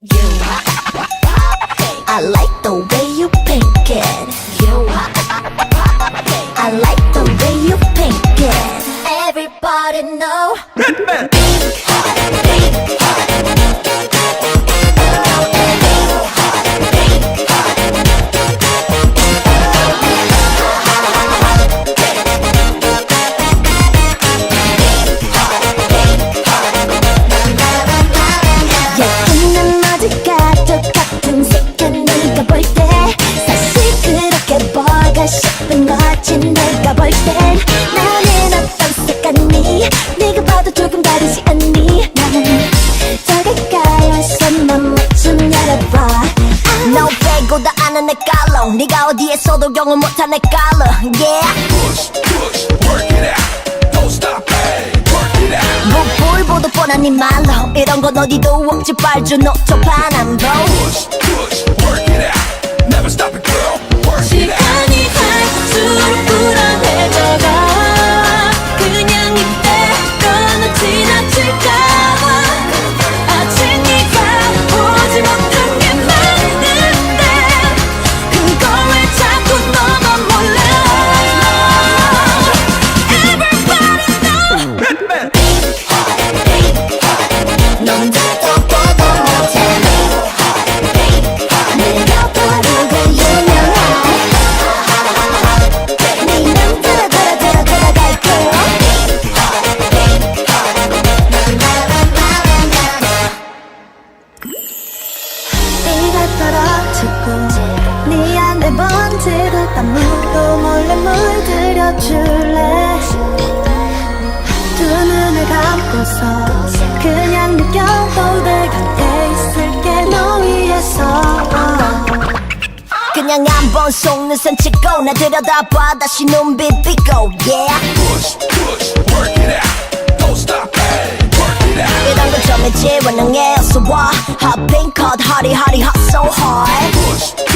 I like the way 너 빼고 다 아는 내 깔로 네가 어디에서도 경험 못한 내 깔로 yeah push, push, work it out. Don't stop, hey, work it out. 무불보도 뻔한 네 말로 이런 건 어디도 없지 빨주 노초 반함도 Push, push, 떨어지고 네 안에 번지듯 아무도 몰래 물들여줄래? 두 눈을 감고서 그냥 느껴도 내 곁에 있을게 너 위해서. 그냥 한 번 속눈썹 찍고 나 들여다봐. 다시 눈빛 비고 yeah. Push, push, work it out. Don't stop, hey, work it out. 이런 거 정해지 원능해 thing called hottie hottie hot so hot. Push.